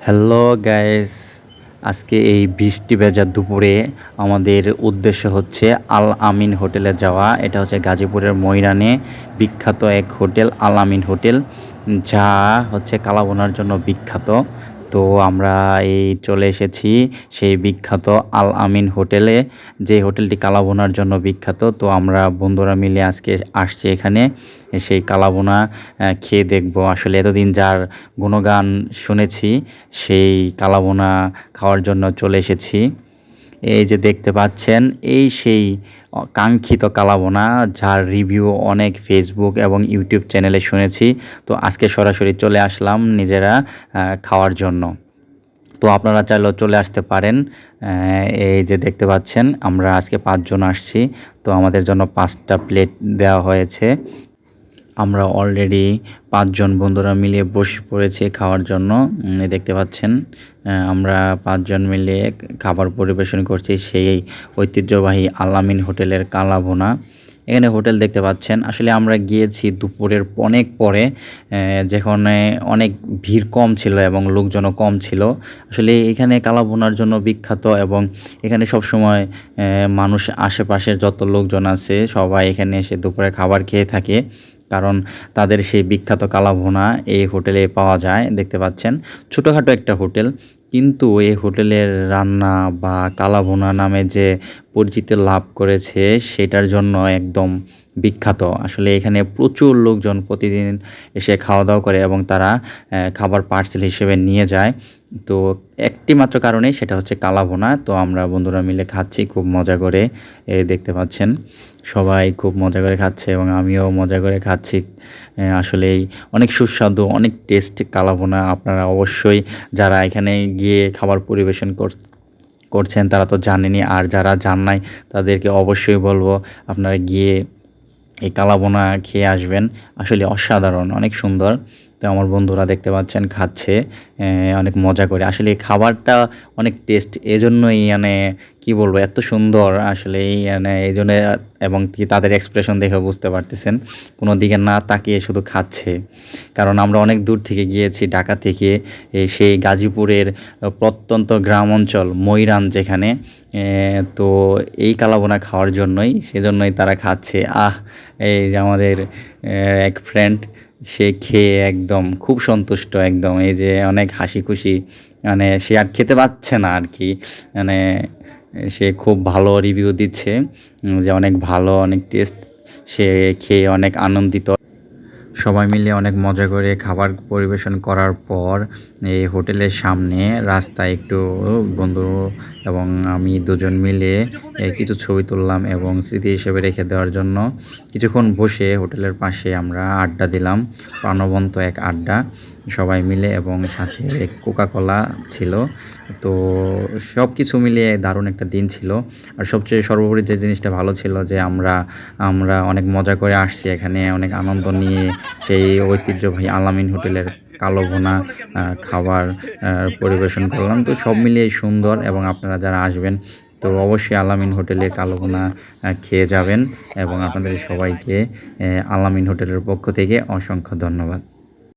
Hello guys আজকে এই বৃষ্টি ভেজা দুপুরে আমাদের উদ্দেশ্য হচ্ছে আল আমিন হোটেলে যাওয়া। এটা হচ্ছে গাজীপুরের ময়রানে বিখ্যাত এক হোটেল, আল আমিন হোটেল, যা হচ্ছে কালাবোনার জন্য বিখ্যাত। তো আমরা এই চলে এসেছি সেই বিখ্যাত আল আমিন হোটেলে। যে হোটেলটি কালাবোনার জন্য বিখ্যাত, তো আমরা বন্ধুরা মিলে আজকে আসছি এখানে। সেই কালাবোনা খেয়ে দেখব। আসলে এতদিন যার গুণগান শুনেছি, সেই কালাবোনা খাওয়ার জন্য চলে এসেছি। এই যে দেখতে পাচ্ছেন, এই সেই কাঙ্ক্ষিত কালাবোনা যার রিভিউ অনেক ফেসবুক এবং ইউটিউব চ্যানেলে শুনেছি। তো আজকে সরাসরি চলে আসলাম নিজেরা খাওয়ার জন্য। তো আপনারা চাইলেও চলে আসতে পারেন এই যে দেখতে পাচ্ছেন, আমরা আজকে পাঁচজন আসছি। তো আমাদের জন্য পাঁচটা প্লেট দেওয়া হয়েছে। আমরা অলরেডি পাঁচজন বন্ধুরা মিলে বসে পড়েছি খাওয়ার জন্য। দেখতে পাচ্ছেন আমরা পাঁচজন মিলে খাবার পরিবেশন করছি সেই ঐতিহ্যবাহী আলামিন হোটেলের কালাভুনা। এখানে হোটেল দেখতে পাচ্ছেন, আসলে আমরা গিয়েছি দুপুরের অনেক পরে যেখানে অনেক ভিড় কম ছিল এবং লোকজনও কম ছিল। আসলে এখানে কালাভুনার জন্য বিখ্যাত এবং এখানে সবসময় মানুষ আশেপাশের যত লোকজন আছে সবাই এখানে এসে দুপুরে খাবার খেয়ে থাকে। কারণ তাদের সেই বিখ্যাত কালাভোনা এই হোটেলে পাওয়া যায়, দেখতে পাচ্ছেন। ছোটোখাটো একটা হোটেল, কিন্তু এই হোটেলের রান্না বা কালাভোনা নামে যে পরিচিতি লাভ করেছে, সেটার জন্য একদম বিখ্যাত। আসলে এখানে প্রচুর লোকজন প্রতিদিন এসে খাওয়া দাওয়া করে এবং তারা খাবার পার্সেল হিসেবে নিয়ে যায়। তো একটি মাত্র কারণে সেটা হচ্ছে কালাভুনা। তো আমরা বন্ধুরা মিলে খাচ্ছি, খুব মজা করে। দেখতে পাচ্ছেন, সবাই খুব মজা করে খাচ্ছে এবং আমিও মজা করে খাচ্ছি। আসলেই অনেক সুস্বাদু, অনেক টেস্ট কালাভুনা। আপনারা অবশ্যই যারা এখানে গিয়ে খাবার পরিবেশন কর করছেন, তারা তো জানেনি। আর যারা জান নাই, তাদেরকে অবশ্যই বলব, আপনারা গিয়ে এই কালাবোনা খেয়ে আসবেন। আসলে অসাধারণ, অনেক সুন্দর। তো আমার বন্ধুরা দেখতে পাচ্ছেন, খাচ্ছে অনেক মজা করে। আসলে এই খাবারটা অনেক টেস্ট এজন্যই মানে কি বলব, এত সুন্দর আসলে এই মানে এই জন্য, এবং তাদের এক্সপ্রেশন দেখে বুঝতে পারতেছেন। কোনো দিকে না তাকিয়ে শুধু খাচ্ছে। কারণ আমরা অনেক দূর থেকে গিয়েছি, ঢাকা থেকে সেই গাজীপুরের প্রত্যন্ত গ্রাম অঞ্চল, ময়রান যেখানে তো এই কালাবোনা খাওয়ার জন্যই, সেজন্যই তারা খাচ্ছে। আহ, এই যে আমাদের এক ফ্রেন্ড সে খেয়ে একদম খুব সন্তুষ্ট একদম। এই যে অনেক হাসি খুশি মানে সে আর খেতে পাচ্ছে না আর কি। মানে সে খুব ভালো রিভিউ দিচ্ছে যে অনেক ভালো, অনেক টেস্ট সে খেয়ে অনেক আনন্দিত। সবাই মিলে অনেক মজা করে খাবার পরিবেশন করার পর, এই হোটেলের সামনে রাস্তায় একটু বন্ধু এবং আমি দুজন মিলে কিছু ছবি তুললাম এবং স্মৃতি হিসেবে রেখে দেওয়ার জন্য কিছুক্ষণ বসে হোটেলের পাশে আমরা আড্ডা দিলাম, প্রাণবন্ত এক আড্ডা। সবাই মিলে এবং সাথে কোকা কোলা ছিল। তো সব কিছু মিলিয়ে দারুণ একটা দিন ছিল। আর সবচেয়ে সর্বোপরি যে জিনিসটা ভালো ছিল যে আমরা আমরা অনেক মজা করে আসছি এখানে, অনেক আনন্দ নিয়ে সেই ঐতিহ্যবাহী আলামিন হোটেলের কালো ভুনা খাবার পরিবেশন করলাম। তো সব মিলিয়ে সুন্দর এবং আপনারা যারা আসবেন, তো অবশ্যই আলামিন হোটেলে কালো ভুনা খেয়ে যাবেন এবং আপনাদের সবাইকে আলামিন হোটেলের পক্ষ থেকে অসংখ্য ধন্যবাদ।